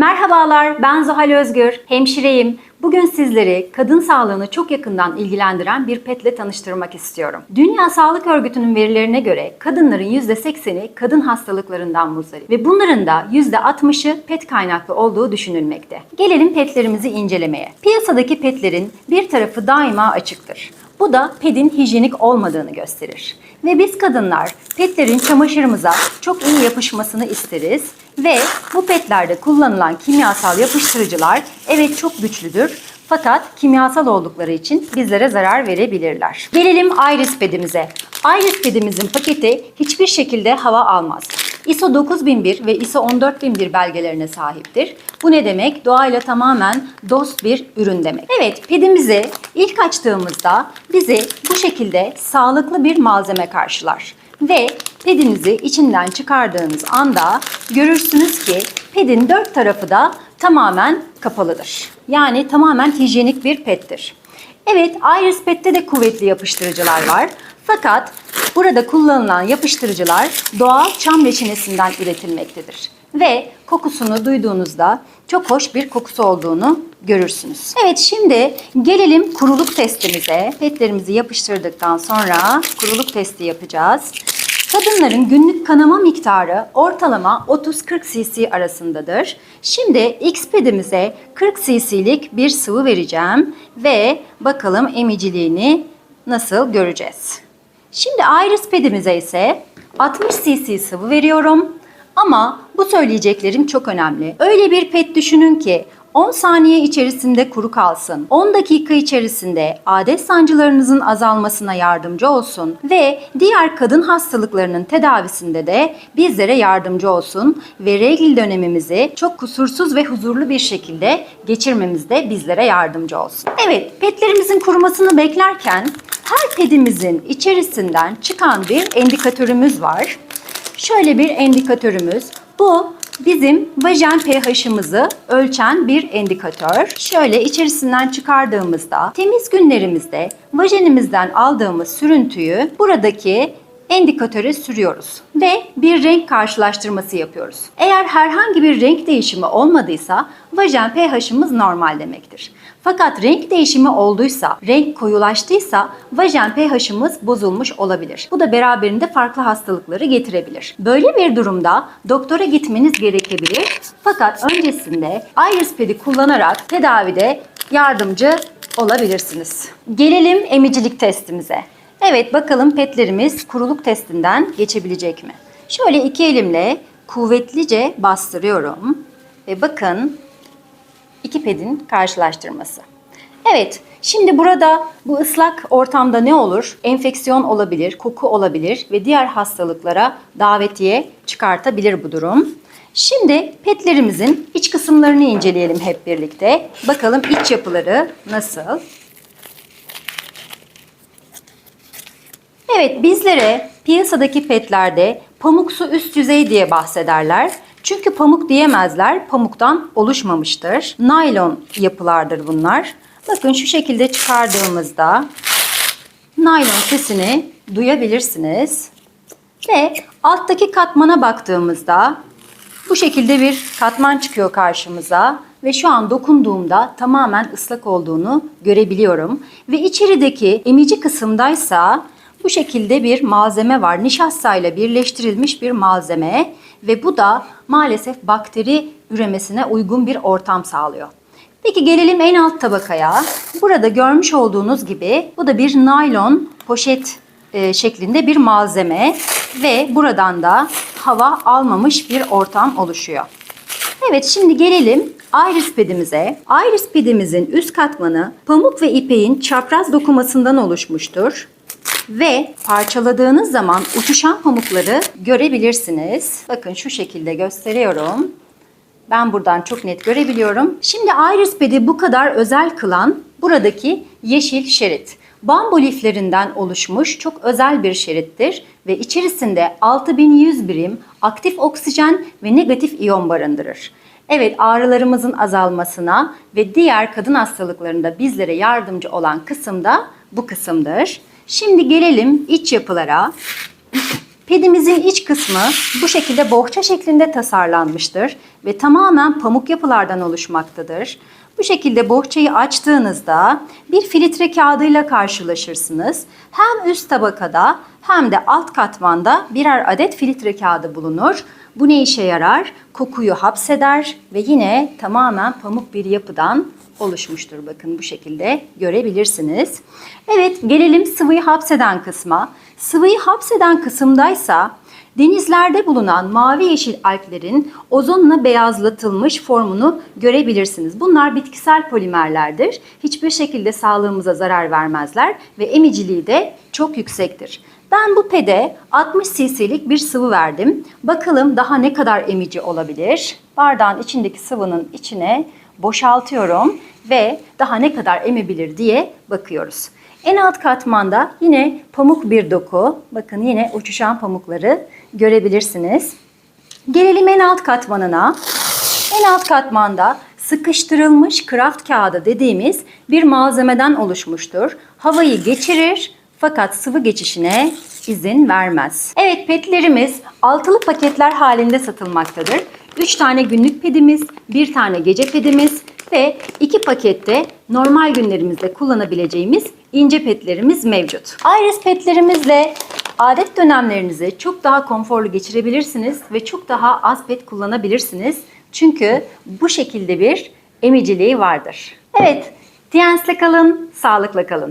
Merhabalar, ben Zuhal Özgür, hemşireyim. Bugün sizleri kadın sağlığını çok yakından ilgilendiren bir petle tanıştırmak istiyorum. Dünya Sağlık Örgütü'nün verilerine göre kadınların %80'i kadın hastalıklarından muzdarip ve bunların da %60'ı pet kaynaklı olduğu düşünülmekte. Gelelim petlerimizi incelemeye. Piyasadaki petlerin bir tarafı daima açıktır. Bu da pedin hijyenik olmadığını gösterir. Ve biz kadınlar petlerin çamaşırımıza çok iyi yapışmasını isteriz ve bu petlerde kullanılan kimyasal yapıştırıcılar evet çok güçlüdür fakat kimyasal oldukları için bizlere zarar verebilirler. Gelelim Iris pedimize. Iris pedimizin paketi hiçbir şekilde hava almaz. ISO 9001 ve ISO 14001 belgelerine sahiptir. Bu ne demek? Doğayla tamamen dost bir ürün demek. Evet, pedimizi ilk açtığımızda bizi bu şekilde sağlıklı bir malzeme karşılar. Ve pedinizi içinden çıkardığınız anda görürsünüz ki pedin dört tarafı da tamamen kapalıdır. Yani tamamen hijyenik bir pettir. Evet, Iris Pet'te de kuvvetli yapıştırıcılar var. Fakat burada kullanılan yapıştırıcılar doğal çam reçinesinden üretilmektedir. Ve kokusunu duyduğunuzda çok hoş bir kokusu olduğunu görürsünüz. Evet şimdi gelelim kuruluk testimize. Petlerimizi yapıştırdıktan sonra kuruluk testi yapacağız. Kadınların günlük kanama miktarı ortalama 30-40 cc arasındadır. Şimdi X pedimize 40 cc'lik bir sıvı vereceğim ve bakalım emiciliğini nasıl göreceğiz. Şimdi Iris pedimize ise 60 cc sıvı veriyorum. Ama bu söyleyeceklerim çok önemli. Öyle bir pet düşünün ki 10 saniye içerisinde kuru kalsın. 10 dakika içerisinde adet sancılarınızın azalmasına yardımcı olsun ve diğer kadın hastalıklarının tedavisinde de bizlere yardımcı olsun ve regl dönemimizi çok kusursuz ve huzurlu bir şekilde geçirmemizde bizlere yardımcı olsun. Evet, petlerimizin kurumasını beklerken her pedimizin içerisinden çıkan bir endikatörümüz var. Şöyle bir endikatörümüz. Bu bizim vajen pH'ımızı ölçen bir endikatör. Şöyle içerisinden çıkardığımızda temiz günlerimizde vajenimizden aldığımız sürüntüyü buradaki endikatöre sürüyoruz ve bir renk karşılaştırması yapıyoruz. Eğer herhangi bir renk değişimi olmadıysa vajen pH'ımız normal demektir. Fakat renk değişimi olduysa, renk koyulaştıysa vajen pH'ımız bozulmuş olabilir. Bu da beraberinde farklı hastalıkları getirebilir. Böyle bir durumda doktora gitmeniz gerekebilir. Fakat öncesinde Iris Ped'i kullanarak tedavide yardımcı olabilirsiniz. Gelelim emicilik testimize. Evet bakalım petlerimiz kuruluk testinden geçebilecek mi? Şöyle iki elimle kuvvetlice bastırıyorum ve bakın iki pedin karşılaştırması. Evet, şimdi burada bu ıslak ortamda ne olur? Enfeksiyon olabilir, koku olabilir ve diğer hastalıklara davetiye çıkartabilir bu durum. Şimdi petlerimizin iç kısımlarını inceleyelim hep birlikte. Bakalım iç yapıları nasıl? Evet bizlere piyasadaki petlerde pamuksu üst yüzey diye bahsederler. Çünkü pamuk diyemezler. Pamuktan oluşmamıştır. Naylon yapılardır bunlar. Bakın şu şekilde çıkardığımızda naylon sesini duyabilirsiniz. Ve alttaki katmana baktığımızda bu şekilde bir katman çıkıyor karşımıza ve şu an dokunduğumda tamamen ıslak olduğunu görebiliyorum. Ve içerideki emici kısımdaysa bu şekilde bir malzeme var. Nişastayla birleştirilmiş bir malzeme ve bu da maalesef bakteri üremesine uygun bir ortam sağlıyor. Peki gelelim en alt tabakaya. Burada görmüş olduğunuz gibi bu da bir naylon poşet e, şeklinde bir malzeme ve buradan da hava almamış bir ortam oluşuyor. Evet şimdi gelelim Iris pedimize. Iris pedimizin üst katmanı pamuk ve ipeğin çapraz dokumasından oluşmuştur. Ve parçaladığınız zaman uçuşan pamukları görebilirsiniz. Bakın şu şekilde gösteriyorum. Ben buradan çok net görebiliyorum. Şimdi Iris Ped'i bu kadar özel kılan buradaki yeşil şerit. Bambu liflerinden oluşmuş çok özel bir şerittir ve içerisinde 6100 birim aktif oksijen ve negatif iyon barındırır. Evet ağrılarımızın azalmasına ve diğer kadın hastalıklarında bizlere yardımcı olan kısım da bu kısımdır. Şimdi gelelim iç yapılara. Pedimizin iç kısmı bu şekilde bohça şeklinde tasarlanmıştır ve tamamen pamuk yapılardan oluşmaktadır. Bu şekilde bohçayı açtığınızda bir filtre kağıdıyla karşılaşırsınız. Hem üst tabakada hem de alt katmanda birer adet filtre kağıdı bulunur. Bu ne işe yarar? Kokuyu hapseder ve yine tamamen pamuk bir yapıdan oluşmuştur. Bakın bu şekilde görebilirsiniz. Evet gelelim sıvıyı hapseden kısma. Sıvıyı hapseden kısımdaysa denizlerde bulunan mavi yeşil alglerin ozonla beyazlatılmış formunu görebilirsiniz. Bunlar bitkisel polimerlerdir. Hiçbir şekilde sağlığımıza zarar vermezler ve emiciliği de çok yüksektir. Ben bu pede 60 cc'lik bir sıvı verdim. Bakalım daha ne kadar emici olabilir? Bardağın içindeki sıvının içine boşaltıyorum ve daha ne kadar emebilir diye bakıyoruz. En alt katmanda yine pamuk bir doku. Bakın yine uçuşan pamukları görebilirsiniz. Gelelim en alt katmanına. En alt katmanda sıkıştırılmış kraft kağıdı dediğimiz bir malzemeden oluşmuştur. Havayı geçirir fakat sıvı geçişine izin vermez. Evet petlerimiz altılı paketler halinde satılmaktadır. 3 tane günlük pedimiz, 1 tane gece pedimiz ve 2 pakette normal günlerimizde kullanabileceğimiz ince petlerimiz mevcut. Iris petlerimizle adet dönemlerinizi çok daha konforlu geçirebilirsiniz ve çok daha az pet kullanabilirsiniz. Çünkü bu şekilde bir emiciliği vardır. Evet, Diyens'le kalın, sağlıkla kalın.